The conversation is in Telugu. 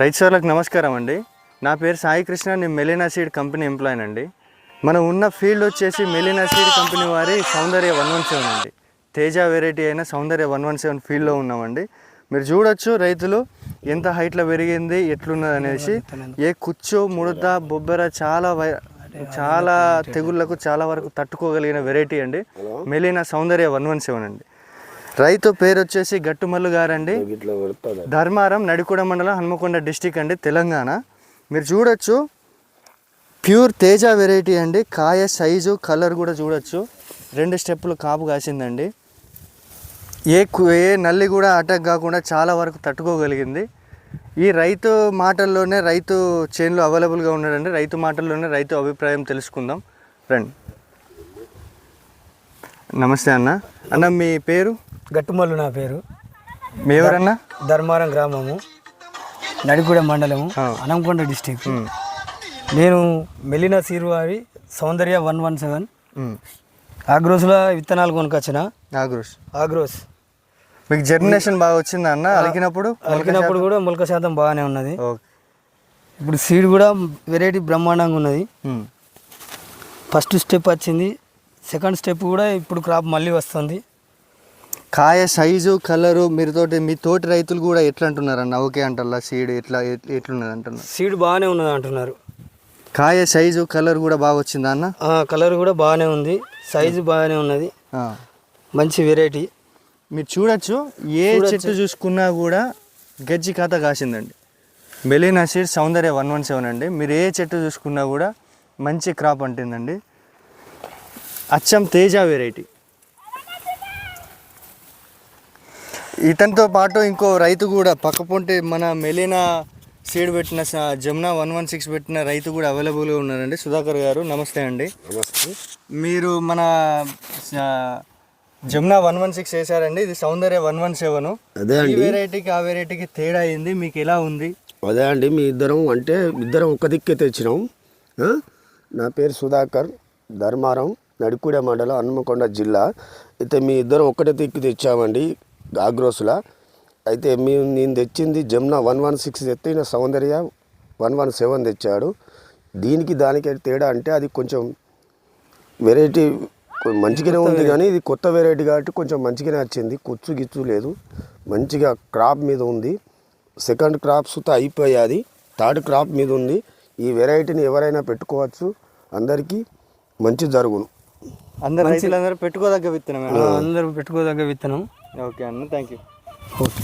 రైతు సోర్లకు నమస్కారం అండి. నా పేరు సాయి కృష్ణ నేను మెలినా సీడ్ కంపెనీ ఎంప్లాయన్ అండి. మనం ఉన్న ఫీల్డ్ వచ్చేసి మెలినా సీడ్ కంపెనీ వారి సౌందర్య వన్ వన్ సెవెన్ అండి. తేజ వెరైటీ అయిన సౌందర్య వన్ వన్ సెవెన్ ఫీల్డ్లో ఉన్నామండి. మీరు చూడొచ్చు రైతులు ఎంత హైట్లో పెరిగింది ఎట్లున్నది అనేసి. ఏ కుచ్చు ముడత బొబ్బెర చాలా వై చాలా తెగుళ్ళకు చాలా వరకు తట్టుకోగలిగిన వెరైటీ అండి. Melina Soundarya one one seven అండి. రైతు పేరు వచ్చేసి గట్టుమల్లు గారండి. ధర్మారం నడికూడ మండలం హన్మకొండ డిస్టిక్ అండి తెలంగాణ. మీరు చూడొచ్చు. ప్యూర్ తేజ వెరైటీ అండి. కాయ సైజు కలర్ కూడా చూడొచ్చు. రెండు స్టెప్పులు కాపు కాసిందండి. ఏ ఏ నల్లి కూడా అటాక్ కాకుండా చాలా వరకు తట్టుకోగలిగింది. ఈ రైతు మాటల్లోనే రైతు చేన్లో అవైలబుల్గా ఉన్నాడండి. రైతు మాటల్లోనే రైతు అభిప్రాయం తెలుసుకుందాం. రండి. నమస్తే అన్న. అన్న మీ పేరు? గట్టుమల్లు నా పేరు. మీ ఎవరన్నా ధర్మారం గ్రామము. నడిగూడెం మండలము. అనంకొండ డిస్టిక్. నేను మెలినా సీరువారి సౌందర్య వన్ వన్ సెవెన్. ఆగ్రోస్లో విత్తనాలు కొనుకొచ్చిన. ఆగ్రోస్. ఆగ్రోస్. మీకు జర్మినేషన్ బాగా వచ్చిందా అన్న? అలికినప్పుడు? అలికినప్పుడు కూడా మొలక శాతం బాగానే ఉన్నది. ఇప్పుడు సీడ్ కూడా వెరైటీ బ్రహ్మాండంగా ఉన్నది. ఫస్ట్ స్టెప్ వచ్చింది. సెకండ్ స్టెప్ కూడా ఇప్పుడు క్రాప్ మళ్ళీ వస్తుంది. కాయ సైజు కలరు మీరు తోటి మీ తోటి రైతులు కూడా ఎట్లా అంటున్నారు అన్న ఓకే అంటారా సీడ్ ఎట్లా ఎట్- ఎట్లున్నది అంటున్నారు సీడ్ బాగానే ఉన్నది అంటున్నారు. కాయ సైజు కలర్ కూడా బాగా వచ్చిందా అన్న? కలర్ కూడా బాగానే ఉంది. సైజు బాగానే ఉన్నది. మంచి వెరైటీ. మీరు చూడొచ్చు ఏ చెట్టు చూసుకున్నా కూడా గజ్జి ఖాత కాసిందండి. Melina seed Soundarya one one seven అండి. మీరు ఏ చెట్టు చూసుకున్నా కూడా మంచి క్రాప్ అంటుందండి. అచ్చం తేజ వెరైటీ. ఇతనితో పాటు ఇంకో రైతు కూడా పక్క పొంటి మన మెలీనా సీడ్ పెట్టిన జమునా వన్ వన్ సిక్స్ పెట్టిన రైతు కూడా అవైలబుల్గా ఉన్నారండి. సుధాకర్ గారు నమస్తే అండి. నమస్తే. మీరు మన జమునా వన్ వన్ సిక్స్ వేసారండి. ఇది సౌందర్య వన్ వన్ సెవెన్. అదే అండి. వెరైటీకి ఆ వెరైటీకి తేడా అయింది మీకు ఎలా ఉంది? అదే అండి మీ ఇద్దరం అంటే ఇద్దరం ఒక దిక్కే తెచ్చినాం? నా పేరు సుధాకర్ ధర్మారం నడికూడ మండలం హన్మకొండ జిల్లా. అయితే మీ ఇద్దరం ఒకటే దిక్కు తెచ్చామండి. ఆగ్రోస్లా. అయితే మేము నేను తెచ్చింది జమునా వన్ వన్ సిక్స్ తెచ్చిన సౌందర్య వన్ వన్ సెవెన్ తెచ్చాడు. దీనికి దానికి తేడా అంటే అది కొంచెం వెరైటీ మంచిగానే ఉంది కానీ ఇది కొత్త వెరైటీ కాబట్టి కొంచెం మంచిగానే వచ్చింది. కుచ్చు గిచ్చు లేదు. మంచిగా క్రాప్ మీద ఉంది. సెకండ్ క్రాప్ సుత అయిపోయాది థర్డ్ క్రాప్ మీద ఉంది. ఈ వెరైటీని ఎవరైనా పెట్టుకోవచ్చు. అందరికీ మంచి జరుగును. అందరు రైతులందరూ పెట్టుకోదగ్గ విత్తనం అందరూ పెట్టుకోదగ్గ విత్తనం. ఓకే అన్న థ్యాంక్ యూ ఓకే.